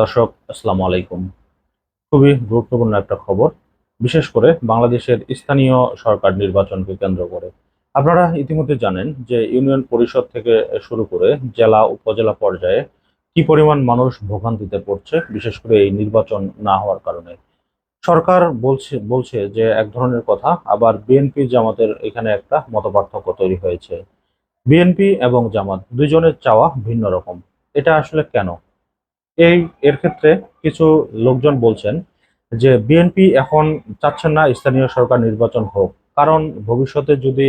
দর্শক, আসসালামু আলাইকুম। খুবই গুরুত্বপূর্ণ একটা খবর, বিশেষ করে বাংলাদেশের স্থানীয় সরকার নির্বাচনকে কেন্দ্র করে। আপনারা ইতিমধ্যে জানেন যে ইউনিয়ন পরিষদ থেকে শুরু করে জেলা, উপজেলা পর্যায়ে কি পরিমাণ মানুষ ভোগান্তিতে পড়ছে, বিশেষ করে এই নির্বাচন না হওয়ার কারণে। সরকার বলছে বলছে যে এক ধরনের কথা, আবার বিএনপি জামাতের এখানে একটা মতপার্থক্য তৈরি হয়েছে। বিএনপি এবং জামাত দুজনের চাওয়া ভিন্ন রকম। এটা আসলে কেন? এই এর ক্ষেত্রে কিছু লোকজন বলছেন যে বিএনপি এখন চাচ্ছেন না স্থানীয় সরকার নির্বাচন হোক। কারণ ভবিষ্যতে যদি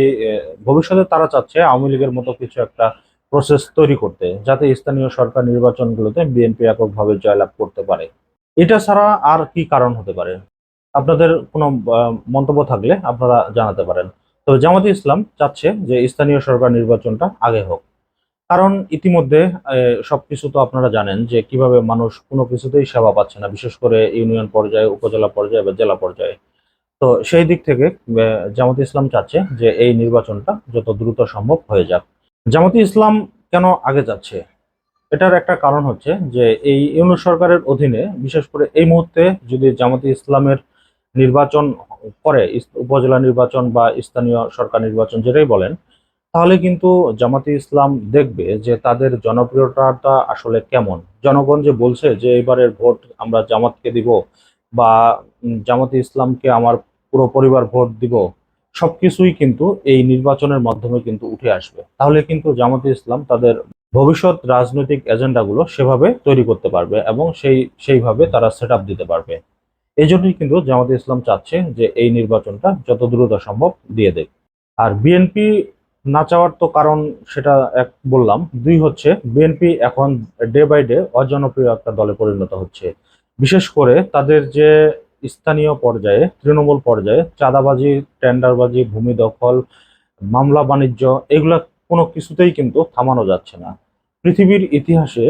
ভবিষ্যতে তারা চাচ্ছে আওয়ামী লীগের মতো কিছু একটা প্রসেস তৈরি করতে, যাতে স্থানীয় সরকার নির্বাচনগুলোতে বিএনপি এককভাবে জয়লাভ করতে পারে। এটা ছাড়া আর কি কারণ হতে পারে? আপনাদের কোনো মন্তব্য থাকলে আপনারা জানাতে পারেন। তো জামাতে ইসলাম চাচ্ছে যে স্থানীয় সরকার নির্বাচনটা আগে হোক। কারণ ইতিমধ্যে সবকিছু তো আপনারা জানেন যে কীভাবে মানুষ কোনো কিছুতেই সেবা পাচ্ছে না, বিশেষ করে ইউনিয়ন পর্যায়ে, উপজেলা পর্যায়ে বা জেলা পর্যায়ে। তো সেই দিক থেকে জামাতে ইসলাম চাচ্ছে যে এই নির্বাচনটা যত দ্রুত সম্ভব হয়ে যাক। জামাতে ইসলাম কেন আগে যাচ্ছে? এটার একটা কারণ হচ্ছে যে এই ইউনিয়ন সরকারের অধীনে, বিশেষ করে এই মুহূর্তে যদি জামাতে ইসলামের নির্বাচন করে উপজেলা নির্বাচন বা স্থানীয় সরকার নির্বাচন যেটাই বলেন তাহলে কিন্তু জামাতে ইসলাম দেখবে যে তাদের জনপ্রিয়তাটা আসলে কেমন। জনগণ যে বলছে যে এবারের ভোট আমরা জামাতকে দিব বা জামাতে ইসলামকে আমার পুরো পরিবার ভোট দিব, সবকিছুই কিন্তু এই নির্বাচনের মাধ্যমে কিন্তু উঠে আসবে। তাহলে কিন্তু জামাতে ইসলাম তাদের ভবিষ্যৎ রাজনৈতিক এজেন্ডাগুলো সেভাবে তৈরি করতে পারবে এবং সেই, সেইভাবে তারা সেট দিতে পারবে। এই জন্যই কিন্তু জামাতে ইসলাম চাচ্ছে যে এই নির্বাচনটা যত দ্রুত সম্ভব দিয়ে দেয় আর বিএনপি না চাওয়ার তো কারণ সেটা এক বললাম। দুই হচ্ছে বিএনপি এখন ডে বাই ডে অজনপ্রিয় একটা দলে পরিণত হচ্ছে। বিশেষ করে তাদের যে স্থানীয় পর্যায়ে, তৃণমূল পর্যায়ে, চাঁদাবাজি, টেন্ডারবাজি, ভূমি দখল, মামলা বাণিজ্য, এগুলা কোনো কিছুতেই কিন্তু থামানো যাচ্ছে না। পৃথিবীর ইতিহাসে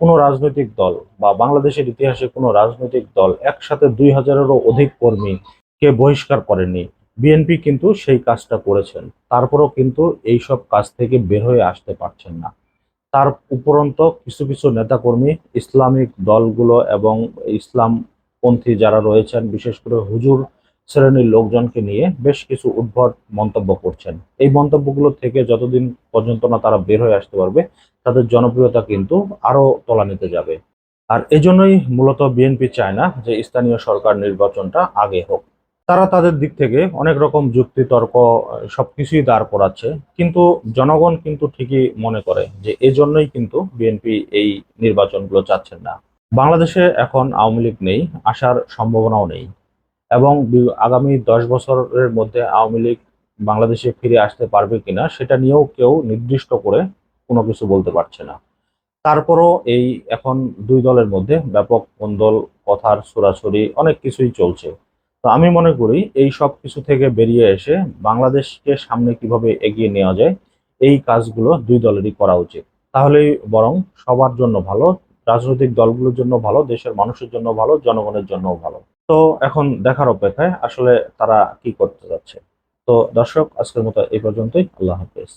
কোনো রাজনৈতিক দল বা বাংলাদেশের ইতিহাসে কোনো রাজনৈতিক দল একসাথে দুই হাজারেরও অধিক কর্মীকে বহিষ্কার করেনি। বিএনপি কিন্তু সেই কাজটা করেছেন। তারপরও কিন্তু এইসব কাজ থেকে বের হয়ে আসতে পারছেন না। তার উপরন্ত কিছু কিছু নেতাকর্মী, ইসলামিক দলগুলো এবং ইসলামপন্থী যারা রয়েছেন, বিশেষ করে হুজুর শ্রেণির লোকজনকে নিয়ে বেশ কিছু উদ্ভট মন্তব্য করছেন। এই মন্তব্যগুলো থেকে যতদিন পর্যন্ত না তারা বের হয়ে আসতে পারবে, তাদের জনপ্রিয়তা কিন্তু আরও তলানিতে যাবে। আর এজন্যই মূলত বিএনপি চায় না যে স্থানীয় সরকার নির্বাচনটা আগে হোক। তারা তাদের দিক থেকে অনেক রকম যুক্তি, তর্ক, সবকিছুই দাঁড় করাচ্ছে। কিন্তু জনগণ কিন্তু ঠিকই মনে করে যে এজন্যই কিন্তু বিএনপি এই নির্বাচনগুলো চাচ্ছেন না। বাংলাদেশে এখন আওয়ামী লীগ নেই, আসার সম্ভাবনাও নেই। এবং আগামী দশ বছরের মধ্যে আওয়ামী লীগ বাংলাদেশে ফিরে আসতে পারবে কিনা, সেটা নিয়েও কেউ নির্দিষ্ট করে কোনো কিছু বলতে পারছে না। তারপরও এই এখন দুই দলের মধ্যে ব্যাপক কোন্দল, কথার ছড়াছড়ি অনেক কিছুই চলছে। তো আমি মনে করি এই সব কিছু থেকে বেরিয়ে এসে বাংলাদেশকে সামনে কীভাবে এগিয়ে নেওয়া যায়, এই কাজগুলো দুই দলেরই করা উচিত। তাহলেই বরং সবার জন্য ভালো, রাজনৈতিক দলগুলোর জন্য ভালো, দেশের মানুষের জন্য ভালো, জনগণের জন্যও ভালো। তো এখন দেখার অপেক্ষায় আসলে তারা কি করতে যাচ্ছে। তো দর্শক, আজকের মতো এই পর্যন্তই। আল্লাহ হাফেজ।